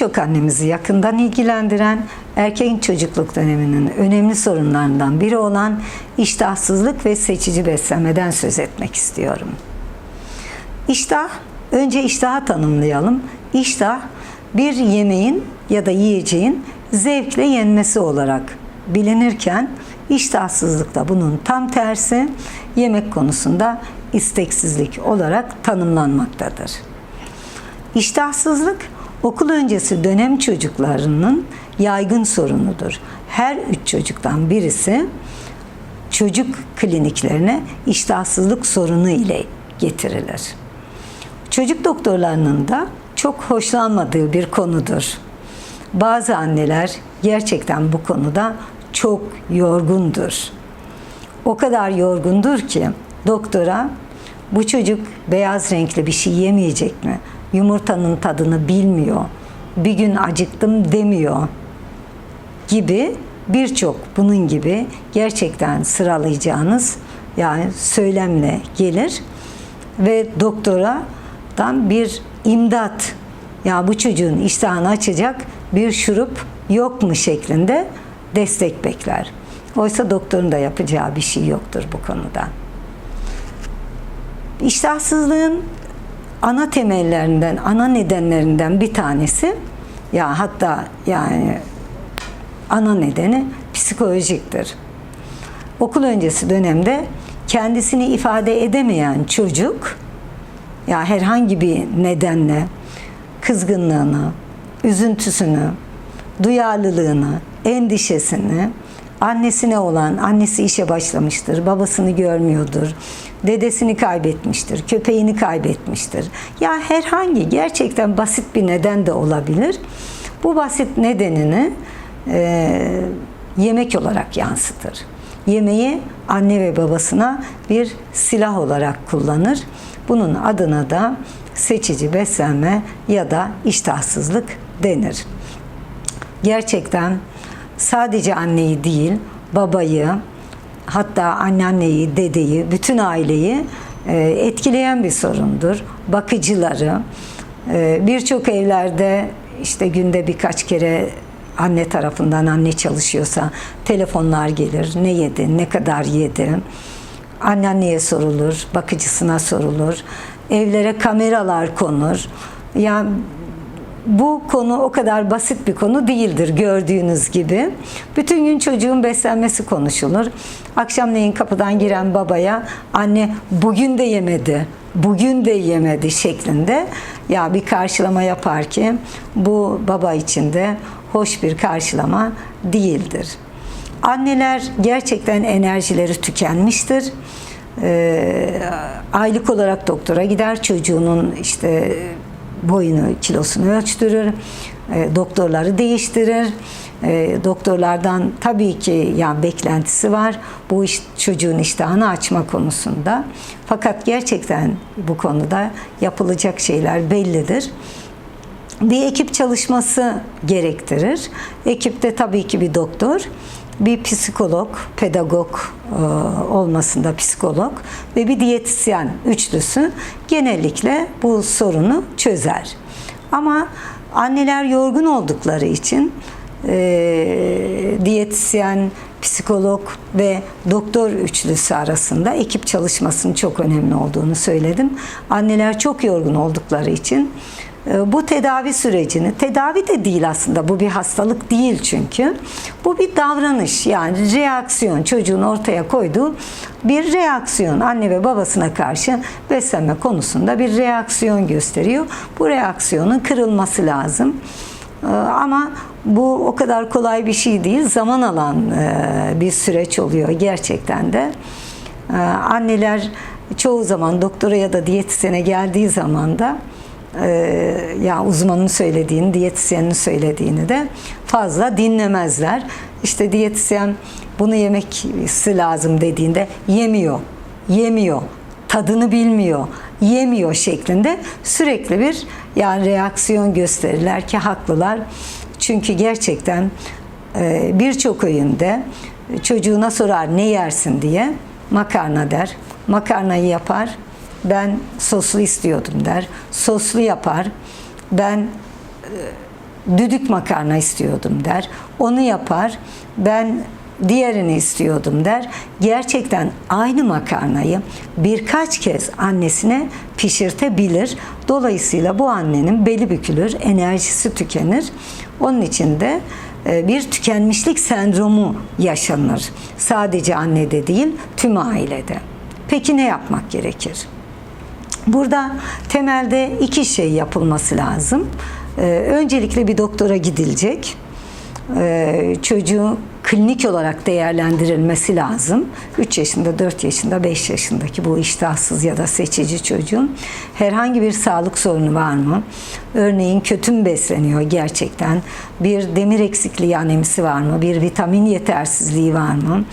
Birçok annemizi yakından ilgilendiren erkeğin çocukluk döneminin önemli sorunlarından biri olan iştahsızlık ve seçici beslenmeden söz etmek istiyorum. İştah, önce iştahı tanımlayalım. İştah, bir yemeğin ya da yiyeceğin zevkle yenmesi olarak bilinirken, iştahsızlık da bunun tam tersi yemek konusunda isteksizlik olarak tanımlanmaktadır. İştahsızlık okul öncesi dönem çocuklarının yaygın sorunudur. Her üç çocuktan birisi çocuk kliniklerine iştahsızlık sorunu ile getirilir. Çocuk doktorlarının da çok hoşlanmadığı bir konudur. Bazı anneler gerçekten bu konuda çok yorgundur. O kadar yorgundur ki doktora bu çocuk beyaz renkli bir şey yemeyecek mi? Yumurtanın tadını bilmiyor. Bir gün acıktım demiyor gibi birçok bunun gibi gerçekten sıralayacağınız yani söylemle gelir ve doktoradan bir imdat ya bu çocuğun iştahını açacak bir şurup yok mu şeklinde destek bekler. Oysa doktorun da yapacağı bir şey yoktur bu konuda. İştahsızlığın ana temellerinden, ana nedenlerinden bir tanesi ya hatta yani ana nedeni psikolojiktir. Okul öncesi dönemde kendisini ifade edemeyen çocuk ya herhangi bir nedenle kızgınlığını, üzüntüsünü, duyarlılığını, endişesini annesine olan, annesi işe başlamıştır, babasını görmüyordur, dedesini kaybetmiştir, köpeğini kaybetmiştir. Ya herhangi gerçekten basit bir neden de olabilir. Bu basit nedenini e, yemek olarak yansıtır. Yemeği anne ve babasına bir silah olarak kullanır. Bunun adına da seçici beslenme ya da iştahsızlık denir. Gerçekten sadece anneyi değil, babayı, hatta anneanneyi, dedeyi, bütün aileyi e, etkileyen bir sorundur. Bakıcıları, e, birçok evlerde işte günde birkaç kere anne tarafından anne çalışıyorsa telefonlar gelir. Ne yedi, ne kadar yedi. Anneanneye sorulur, bakıcısına sorulur. Evlere kameralar konur. Yani bu konu o kadar basit bir konu değildir gördüğünüz gibi. Bütün gün çocuğun beslenmesi konuşulur. Akşamleyin kapıdan giren babaya anne bugün de yemedi, bugün de yemedi şeklinde ya bir karşılama yapar ki bu baba için de hoş bir karşılama değildir. Anneler gerçekten enerjileri tükenmiştir. Ee, aylık olarak doktora gider çocuğunun işte boyunu, kilosunu ölçtürür, e, doktorları değiştirir. E, doktorlardan tabii ki yani beklentisi var bu iş, çocuğun iştahını açma konusunda. Fakat gerçekten bu konuda yapılacak şeyler bellidir. Bir ekip çalışması gerektirir. Ekipte tabii ki bir doktor, bir psikolog, pedagog e, olmasında psikolog ve bir diyetisyen üçlüsü genellikle bu sorunu çözer. Ama anneler yorgun oldukları için e, diyetisyen, psikolog ve doktor üçlüsü arasında ekip çalışmasının çok önemli olduğunu söyledim. Anneler çok yorgun oldukları için bu tedavi sürecini, tedavi de değil aslında bu bir hastalık değil çünkü. Bu bir davranış yani reaksiyon çocuğun ortaya koyduğu bir reaksiyon anne ve babasına karşı beslenme konusunda bir reaksiyon gösteriyor. Bu reaksiyonun kırılması lazım. E, ama bu o kadar kolay bir şey değil. Zaman alan e, bir süreç oluyor gerçekten de. Anneler çoğu zaman doktora ya da diyetisyene geldiği zaman da ya uzmanın söylediğini, diyetisyenin söylediğini de fazla dinlemezler. İşte diyetisyen bunu yemesi lazım dediğinde yemiyor, yemiyor, tadını bilmiyor, yemiyor şeklinde sürekli bir yani reaksiyon gösterirler ki haklılar. Çünkü gerçekten e, birçok öğünde çocuğuna sorar ne yersin diye makarna der. Makarnayı yapar, ben soslu istiyordum der. Soslu yapar. Ben düdük makarna istiyordum der. Onu yapar. Ben diğerini istiyordum der. Gerçekten aynı makarnayı birkaç kez annesine pişirtebilir. Dolayısıyla bu annenin beli bükülür, enerjisi tükenir. Onun için de e, bir tükenmişlik sendromu yaşanır. Sadece annede değil, tüm ailede. Peki ne yapmak gerekir? Burada temelde iki şey yapılması lazım. Ee, öncelikle bir doktora gidilecek. Ee, çocuğu klinik olarak değerlendirilmesi lazım. 3 yaşında, 4 yaşında, 5 yaşındaki bu iştahsız ya da seçici çocuğun herhangi bir sağlık sorunu var mı? Örneğin kötü mü besleniyor gerçekten? Bir demir eksikliği anemisi var mı? Bir vitamin yetersizliği var mı?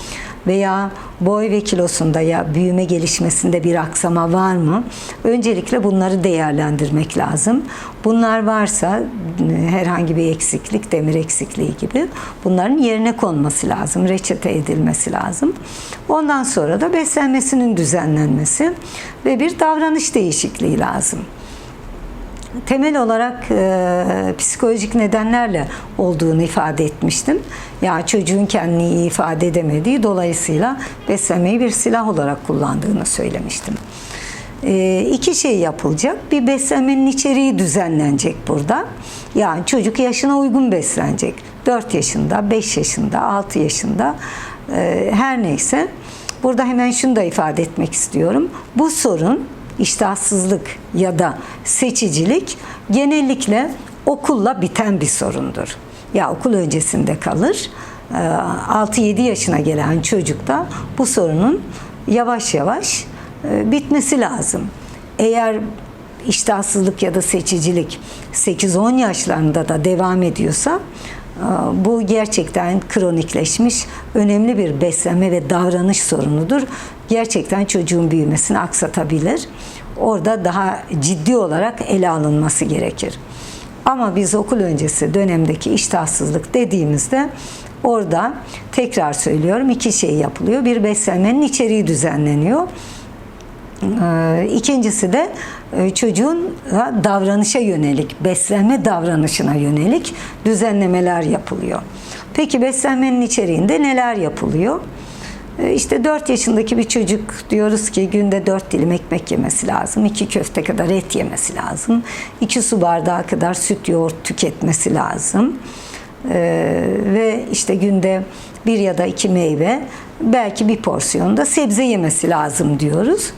Veya boy ve kilosunda ya büyüme gelişmesinde bir aksama var mı? Öncelikle bunları değerlendirmek lazım. Bunlar varsa herhangi bir eksiklik, demir eksikliği gibi bunların yerine konması lazım, reçete edilmesi lazım. Ondan sonra da beslenmesinin düzenlenmesi ve bir davranış değişikliği lazım temel olarak e, psikolojik nedenlerle olduğunu ifade etmiştim. Ya çocuğun kendini ifade edemediği dolayısıyla beslenmeyi bir silah olarak kullandığını söylemiştim. E, iki şey yapılacak. Bir beslenmenin içeriği düzenlenecek burada. Yani çocuk yaşına uygun beslenecek. 4 yaşında, 5 yaşında, 6 yaşında e, her neyse. Burada hemen şunu da ifade etmek istiyorum. Bu sorun iştahsızlık ya da seçicilik genellikle okulla biten bir sorundur. Ya okul öncesinde kalır. 6-7 yaşına gelen çocukta bu sorunun yavaş yavaş bitmesi lazım. Eğer iştahsızlık ya da seçicilik 8-10 yaşlarında da devam ediyorsa bu gerçekten kronikleşmiş önemli bir beslenme ve davranış sorunudur. Gerçekten çocuğun büyümesini aksatabilir. Orada daha ciddi olarak ele alınması gerekir. Ama biz okul öncesi dönemdeki iştahsızlık dediğimizde orada tekrar söylüyorum iki şey yapılıyor. Bir beslenmenin içeriği düzenleniyor. İkincisi de e, çocuğun davranışa yönelik, beslenme davranışına yönelik düzenlemeler yapılıyor. Peki beslenmenin içeriğinde neler yapılıyor? E, işte 4 yaşındaki bir çocuk diyoruz ki günde 4 dilim ekmek yemesi lazım. 2 köfte kadar et yemesi lazım. 2 su bardağı kadar süt yoğurt tüketmesi lazım. Ee, ve işte günde bir ya da iki meyve belki bir porsiyonda sebze yemesi lazım diyoruz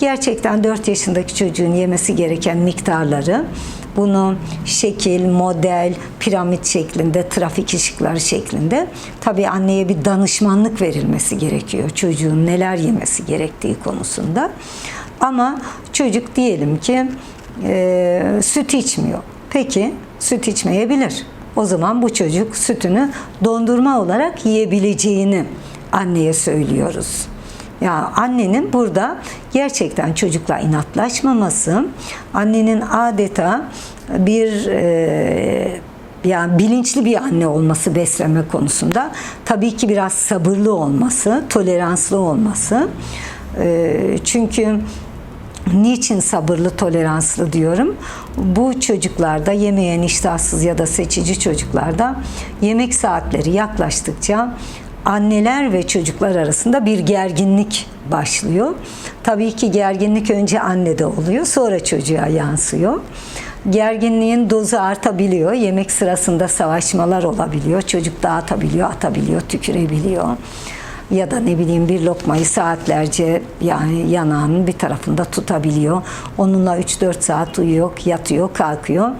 gerçekten 4 yaşındaki çocuğun yemesi gereken miktarları bunu şekil, model, piramit şeklinde, trafik ışıkları şeklinde tabii anneye bir danışmanlık verilmesi gerekiyor çocuğun neler yemesi gerektiği konusunda. Ama çocuk diyelim ki e, süt içmiyor. Peki süt içmeyebilir. O zaman bu çocuk sütünü dondurma olarak yiyebileceğini anneye söylüyoruz. Ya annenin burada gerçekten çocukla inatlaşmaması, annenin adeta bir e, yani bilinçli bir anne olması beslenme konusunda tabii ki biraz sabırlı olması, toleranslı olması. E, çünkü Niçin sabırlı, toleranslı diyorum? Bu çocuklarda yemeyen iştahsız ya da seçici çocuklarda yemek saatleri yaklaştıkça anneler ve çocuklar arasında bir gerginlik başlıyor. Tabii ki gerginlik önce annede oluyor, sonra çocuğa yansıyor. Gerginliğin dozu artabiliyor. Yemek sırasında savaşmalar olabiliyor. Çocuk dağıtabiliyor, atabiliyor, tükürebiliyor. Ya da ne bileyim bir lokmayı saatlerce yani yanağının bir tarafında tutabiliyor. Onunla 3-4 saat uyuyor, yatıyor, kalkıyor.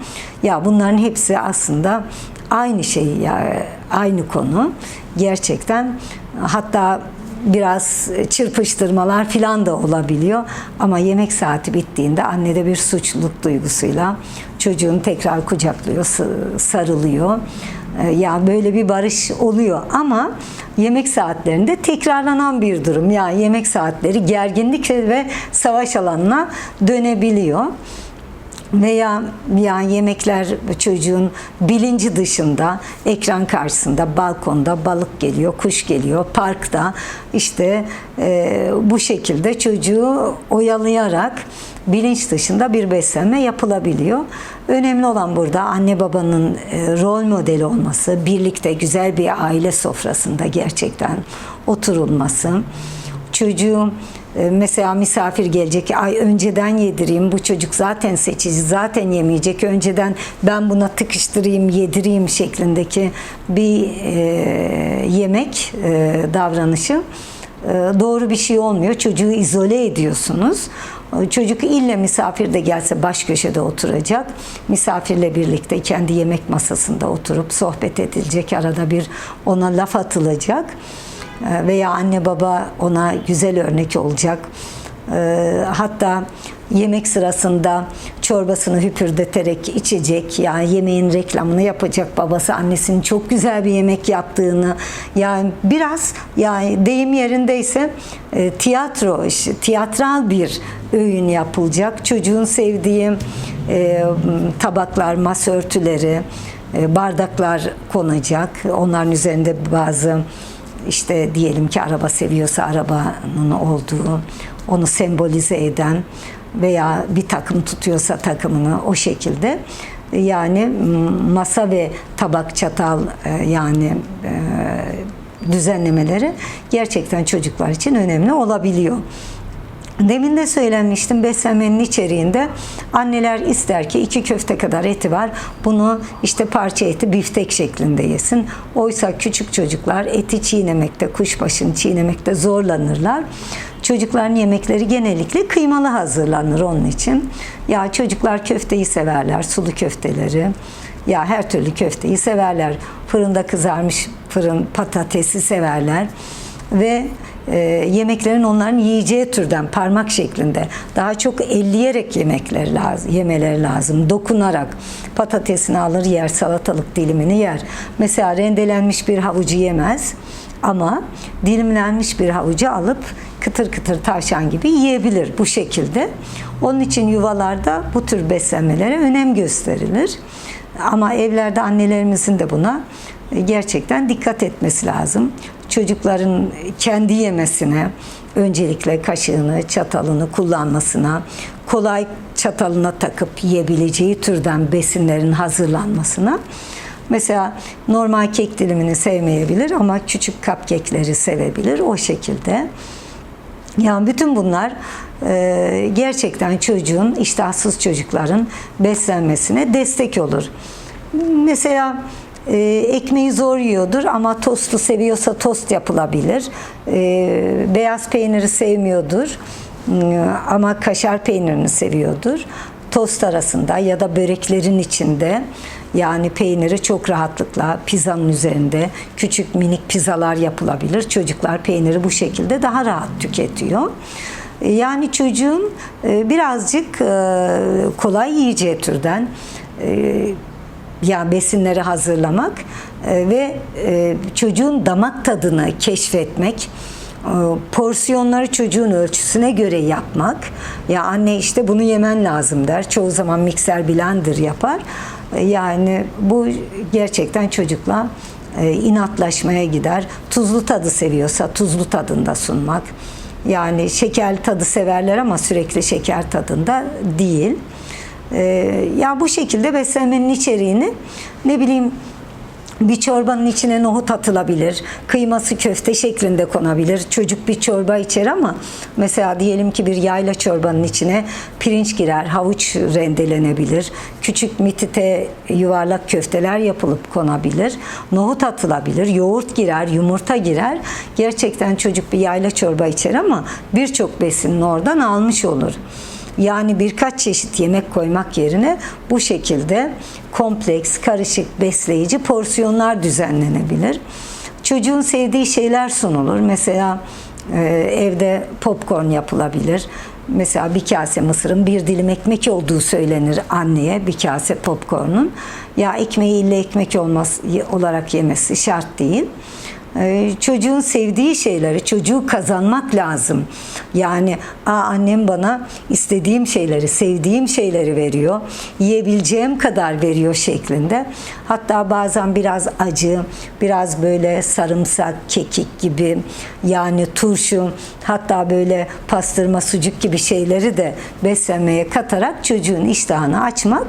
Ya bunların hepsi aslında aynı şey ya aynı konu gerçekten hatta biraz çırpıştırmalar filan da olabiliyor ama yemek saati bittiğinde annede bir suçluluk duygusuyla çocuğun tekrar kucaklıyor, sarılıyor. Ee, ya böyle bir barış oluyor ama yemek saatlerinde tekrarlanan bir durum. Yani yemek saatleri gerginlik ve savaş alanına dönebiliyor veya yani yemekler çocuğun bilinci dışında ekran karşısında balkonda balık geliyor, kuş geliyor, parkta işte e, bu şekilde çocuğu oyalayarak bilinç dışında bir beslenme yapılabiliyor. Önemli olan burada anne babanın e, rol modeli olması, birlikte güzel bir aile sofrasında gerçekten oturulması. Çocuğum e, mesela misafir gelecek ay önceden yedireyim bu çocuk zaten seçici zaten yemeyecek önceden ben buna tıkıştırayım yedireyim şeklindeki bir e, yemek e, davranışı e, doğru bir şey olmuyor. Çocuğu izole ediyorsunuz. E, Çocuk ille misafir de gelse baş köşede oturacak. Misafirle birlikte kendi yemek masasında oturup sohbet edilecek. Arada bir ona laf atılacak. E, Veya anne baba ona güzel örnek olacak. E, Hatta yemek sırasında çorbasını hüpürdeterek içecek. Yani yemeğin reklamını yapacak babası annesinin çok güzel bir yemek yaptığını. Yani biraz yani deyim yerindeyse e, tiyatro, işi, tiyatral bir öğün yapılacak. Çocuğun sevdiği e, tabaklar, masa örtüleri, e, bardaklar konacak. Onların üzerinde bazı işte diyelim ki araba seviyorsa arabanın olduğu, onu sembolize eden veya bir takım tutuyorsa takımını o şekilde yani m, masa ve tabak çatal e, yani e, düzenlemeleri gerçekten çocuklar için önemli olabiliyor. Demin de söylemiştim beslenmenin içeriğinde anneler ister ki iki köfte kadar eti var. Bunu işte parça eti biftek şeklinde yesin. Oysa küçük çocuklar eti çiğnemekte, kuşbaşını çiğnemekte zorlanırlar. Çocukların yemekleri genellikle kıymalı hazırlanır onun için. Ya çocuklar köfteyi severler, sulu köfteleri. Ya her türlü köfteyi severler. Fırında kızarmış fırın patatesi severler. Ve e, yemeklerin onların yiyeceği türden parmak şeklinde daha çok elleyerek yemekleri lazım, yemeleri lazım. Dokunarak patatesini alır yer, salatalık dilimini yer. Mesela rendelenmiş bir havucu yemez ama dilimlenmiş bir havucu alıp kıtır kıtır tavşan gibi yiyebilir bu şekilde. Onun için yuvalarda bu tür beslenmelere önem gösterilir. Ama evlerde annelerimizin de buna gerçekten dikkat etmesi lazım. Çocukların kendi yemesine, öncelikle kaşığını, çatalını kullanmasına, kolay çatalına takıp yiyebileceği türden besinlerin hazırlanmasına. Mesela normal kek dilimini sevmeyebilir ama küçük cupcake'leri sevebilir o şekilde. Yani bütün bunlar e, gerçekten çocuğun, iştahsız çocukların beslenmesine destek olur. Mesela e, ekmeği zor yiyordur ama tostu seviyorsa tost yapılabilir. E, beyaz peyniri sevmiyordur e, ama kaşar peynirini seviyordur. Tost arasında ya da böreklerin içinde yani peyniri çok rahatlıkla pizzanın üzerinde küçük minik pizzalar yapılabilir. Çocuklar peyniri bu şekilde daha rahat tüketiyor. E, Yani çocuğun e, birazcık e, kolay yiyeceği türden e, ya besinleri hazırlamak e, ve e, çocuğun damak tadını keşfetmek, e, porsiyonları çocuğun ölçüsüne göre yapmak. Ya anne işte bunu yemen lazım der. Çoğu zaman mikser blender yapar. Yani bu gerçekten çocukla inatlaşmaya gider. Tuzlu tadı seviyorsa tuzlu tadında sunmak. Yani şekerli tadı severler ama sürekli şeker tadında değil. Ee, ya bu şekilde beslenmenin içeriğini ne bileyim bir çorbanın içine nohut atılabilir. Kıyması köfte şeklinde konabilir. Çocuk bir çorba içer ama mesela diyelim ki bir yayla çorbanın içine pirinç girer, havuç rendelenebilir. Küçük mitite yuvarlak köfteler yapılıp konabilir. Nohut atılabilir, yoğurt girer, yumurta girer. Gerçekten çocuk bir yayla çorba içer ama birçok besinin oradan almış olur. Yani birkaç çeşit yemek koymak yerine bu şekilde kompleks, karışık, besleyici porsiyonlar düzenlenebilir. Çocuğun sevdiği şeyler sunulur. Mesela e, evde popcorn yapılabilir. Mesela bir kase mısırın bir dilim ekmek olduğu söylenir anneye bir kase popcornun. Ya ekmeği ille ekmek olmaz olarak yemesi şart değil. Ee, çocuğun sevdiği şeyleri, çocuğu kazanmak lazım. Yani Aa, annem bana istediğim şeyleri, sevdiğim şeyleri veriyor. Yiyebileceğim kadar veriyor şeklinde. Hatta bazen biraz acı, biraz böyle sarımsak, kekik gibi yani turşu, hatta böyle pastırma, sucuk gibi şeyleri de beslenmeye katarak çocuğun iştahını açmak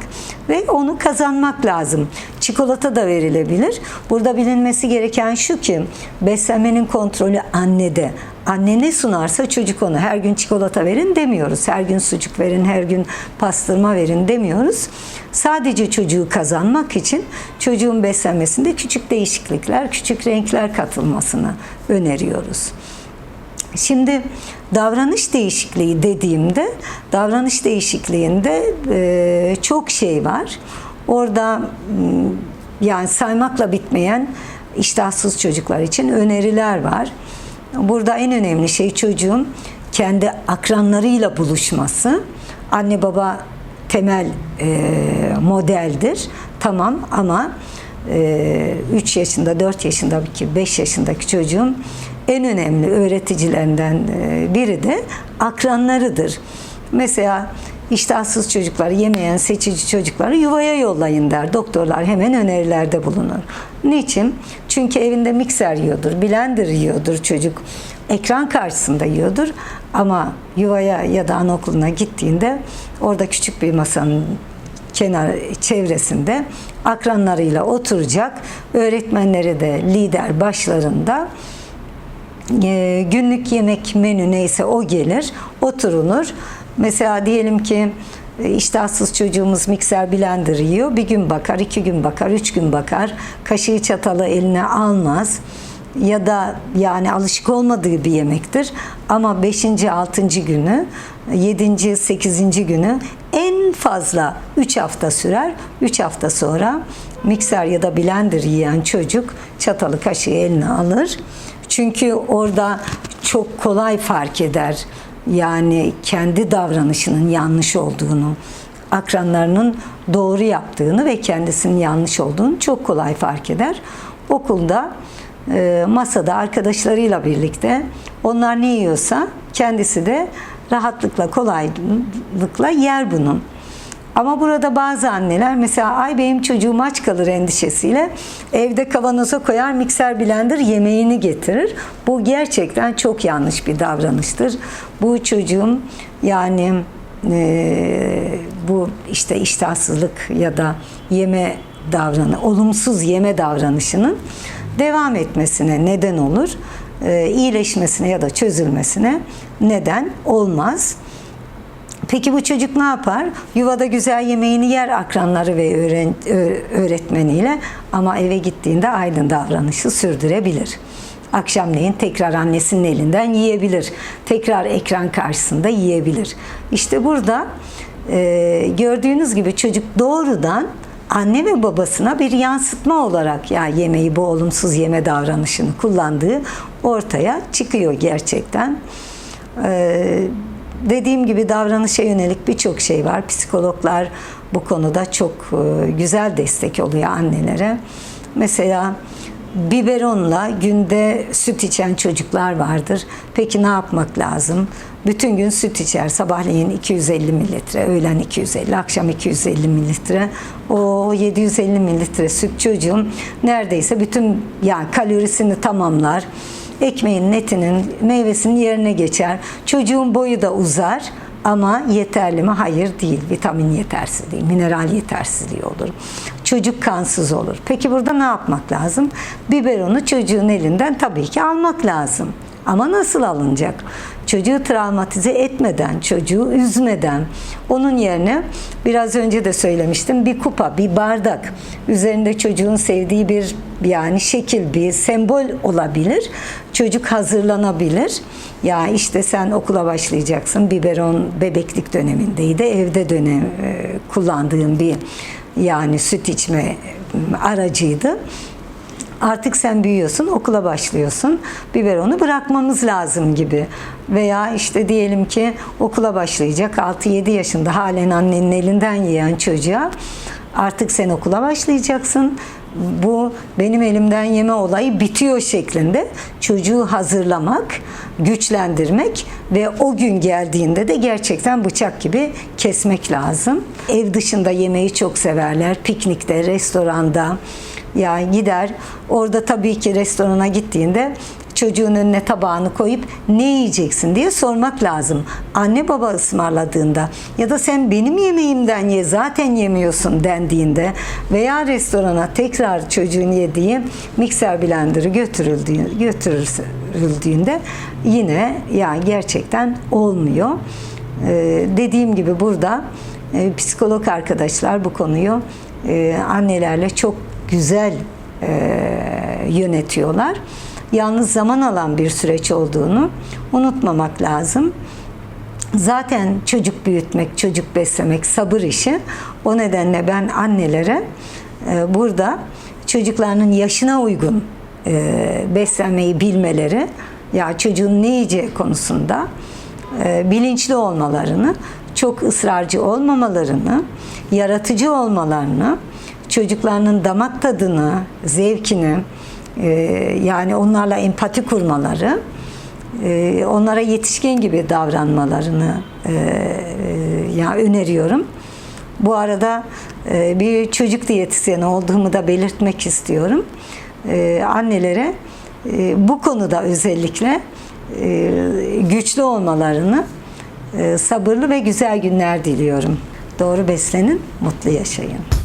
ve onu kazanmak lazım. Çikolata da verilebilir. Burada bilinmesi gereken şu ki beslenmenin kontrolü annede. Anne ne sunarsa çocuk onu. Her gün çikolata verin demiyoruz. Her gün sucuk verin, her gün pastırma verin demiyoruz. Sadece çocuğu kazanmak için çocuğun beslenmesinde küçük değişiklikler, küçük renkler katılmasını öneriyoruz. Şimdi davranış değişikliği dediğimde davranış değişikliğinde e, çok şey var. Orada yani saymakla bitmeyen iştahsız çocuklar için öneriler var. Burada en önemli şey çocuğun kendi akranlarıyla buluşması. Anne baba temel e, modeldir. Tamam ama 3 yaşında, 4 yaşındaki, 5 yaşındaki çocuğun en önemli öğreticilerinden e, biri de akranlarıdır. Mesela iştahsız çocukları, yemeyen seçici çocukları yuvaya yollayın der. Doktorlar hemen önerilerde bulunur. Niçin? Çünkü evinde mikser yiyordur, blender yiyordur çocuk. Ekran karşısında yiyordur ama yuvaya ya da anaokuluna gittiğinde orada küçük bir masanın kenar çevresinde akranlarıyla oturacak. Öğretmenleri de lider başlarında e, günlük yemek menü neyse o gelir, oturulur. Mesela diyelim ki e, iştahsız çocuğumuz mikser blender yiyor. Bir gün bakar, iki gün bakar, üç gün bakar. Kaşığı çatalı eline almaz. Ya da yani alışık olmadığı bir yemektir. Ama 5. 6. günü, 7. 8. günü en fazla 3 hafta sürer. 3 hafta sonra mikser ya da blender yiyen çocuk çatalı kaşığı eline alır. Çünkü orada çok kolay fark eder. Yani kendi davranışının yanlış olduğunu, akranlarının doğru yaptığını ve kendisinin yanlış olduğunu çok kolay fark eder. Okulda e, masada arkadaşlarıyla birlikte onlar ne yiyorsa kendisi de rahatlıkla, kolaylıkla yer bunu. Ama burada bazı anneler mesela ay benim çocuğum aç kalır endişesiyle evde kavanoza koyar mikser blender yemeğini getirir. Bu gerçekten çok yanlış bir davranıştır. Bu çocuğun yani e, bu işte iştahsızlık ya da yeme davranı, olumsuz yeme davranışının devam etmesine neden olur. E, iyileşmesine ya da çözülmesine neden olmaz. Peki bu çocuk ne yapar? Yuvada güzel yemeğini yer akranları ve öğretmeniyle ama eve gittiğinde aynı davranışı sürdürebilir. Akşamleyin tekrar annesinin elinden yiyebilir. Tekrar ekran karşısında yiyebilir. İşte burada e, gördüğünüz gibi çocuk doğrudan anne ve babasına bir yansıtma olarak ya yani yemeği bu olumsuz yeme davranışını kullandığı ortaya çıkıyor gerçekten. Ee, dediğim gibi davranışa yönelik birçok şey var. Psikologlar bu konuda çok e, güzel destek oluyor annelere. Mesela biberonla günde süt içen çocuklar vardır. Peki ne yapmak lazım? Bütün gün süt içer. Sabahleyin 250 mililitre, öğlen 250, akşam 250 mililitre. O 750 mililitre süt çocuğun neredeyse bütün yani kalorisini tamamlar ekmeğin, etinin, meyvesinin yerine geçer. Çocuğun boyu da uzar ama yeterli mi? Hayır değil. Vitamin yetersizliği, mineral yetersizliği olur. Çocuk kansız olur. Peki burada ne yapmak lazım? Biberonu çocuğun elinden tabii ki almak lazım. Ama nasıl alınacak? Çocuğu travmatize etmeden, çocuğu üzmeden, onun yerine biraz önce de söylemiştim bir kupa, bir bardak, üzerinde çocuğun sevdiği bir yani şekil, bir sembol olabilir. Çocuk hazırlanabilir. Ya işte sen okula başlayacaksın. Biberon bebeklik dönemindeydi. Evde dönem e, kullandığım bir yani süt içme aracıydı artık sen büyüyorsun, okula başlıyorsun. Biberonu bırakmamız lazım gibi. Veya işte diyelim ki okula başlayacak 6-7 yaşında halen annenin elinden yiyen çocuğa artık sen okula başlayacaksın. Bu benim elimden yeme olayı bitiyor şeklinde çocuğu hazırlamak, güçlendirmek ve o gün geldiğinde de gerçekten bıçak gibi kesmek lazım. Ev dışında yemeği çok severler. Piknikte, restoranda ya gider. Orada tabii ki restorana gittiğinde çocuğun önüne tabağını koyup ne yiyeceksin diye sormak lazım. Anne baba ısmarladığında ya da sen benim yemeğimden ye zaten yemiyorsun dendiğinde veya restorana tekrar çocuğun yediği mikser blenderı götürüldüğü, götürüldüğünde yine ya gerçekten olmuyor. Ee, dediğim gibi burada e, psikolog arkadaşlar bu konuyu e, annelerle çok güzel e, yönetiyorlar. Yalnız zaman alan bir süreç olduğunu unutmamak lazım. Zaten çocuk büyütmek, çocuk beslemek sabır işi. O nedenle ben annelere e, burada çocuklarının yaşına uygun e, beslenmeyi bilmeleri, ya çocuğun ne yiyeceği konusunda e, bilinçli olmalarını, çok ısrarcı olmamalarını, yaratıcı olmalarını, çocuklarının damak tadını, zevkini, e, yani onlarla empati kurmaları, e, onlara yetişkin gibi davranmalarını e, e, ya öneriyorum. Bu arada e, bir çocuk diyetisyeni olduğumu da belirtmek istiyorum. Annelere e, bu konuda özellikle güçlü olmalarını, sabırlı ve güzel günler diliyorum. Doğru beslenin, mutlu yaşayın.